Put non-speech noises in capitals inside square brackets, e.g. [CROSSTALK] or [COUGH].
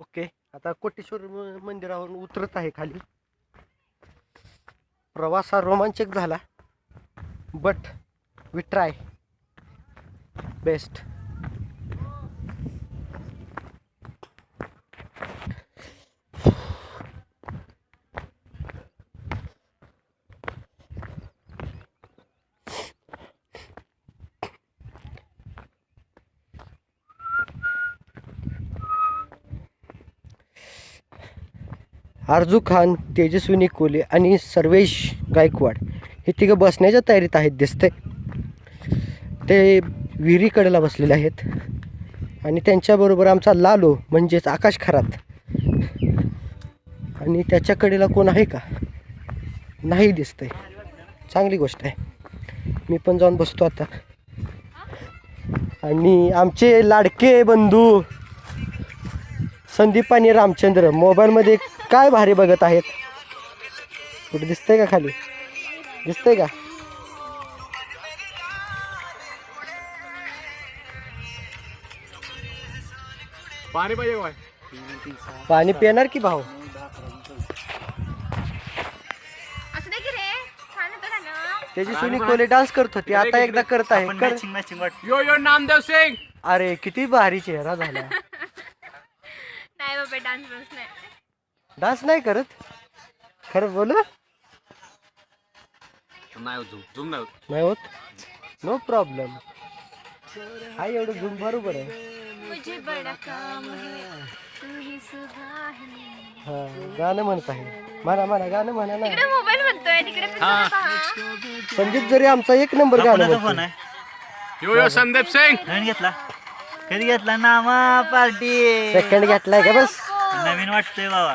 Okay. आता कोटेश्वर मंदिरावरून उतरत आहे खाली. प्रवास हा रोमांचक झाला but we try best Arzoo Khan Tejaswini Kole आणि सर्वेश गायकवाड हे तिघं बसण्याच्या तयारीत आहेत दिसते ते विहिरीकडेला बसलेले आहेत. आणि त्यांच्याबरोबर आमचा लालो म्हणजेच आकाश खरात. आणि त्याच्याकडेला कोण आहे का? नाही दिसतंय. चांगली गोष्ट आहे. मी पण जाऊन बसतो आता. आणि आमचे लाडके बंधू संदीप आणि रामचंद्र मोबाईलमध्ये काय भारी बघत आहेत? कुठे दिसतंय का खाली? दिसतंय का? पाणी पाहिजे काय पाणी पिणार की भाऊ? त्याची सुनी कोले डान्स करत होती आता एकदा करत आहे. यो यो नामदेव सिंग! अरे किती भारी चेहरा झाला. [LAUGHS] बाबा डान्स बस नाही. डान्स नाही करत? खरं बोल? नाही होत झूम नाही होत. नाही होत? नो प्रॉब्लेम हा एवढं झूम बरोबर आहे. मुझे बडा काम है तू ही है। हा गाणं म्हणत आहे. म्हणा म्हणा गाणं म्हणा ना. मोबाईल म्हणतोय तिकडे पण जरा पहा. संदीप जरी आमचा एक नंबर गाणं फोन म्हणतो आहे. यो यो संदीप सिंग. घेतला. कधी घेतला नामा पार्टी? सेकंड घेतलाय का बस? नवीन वाटतोय बाबा.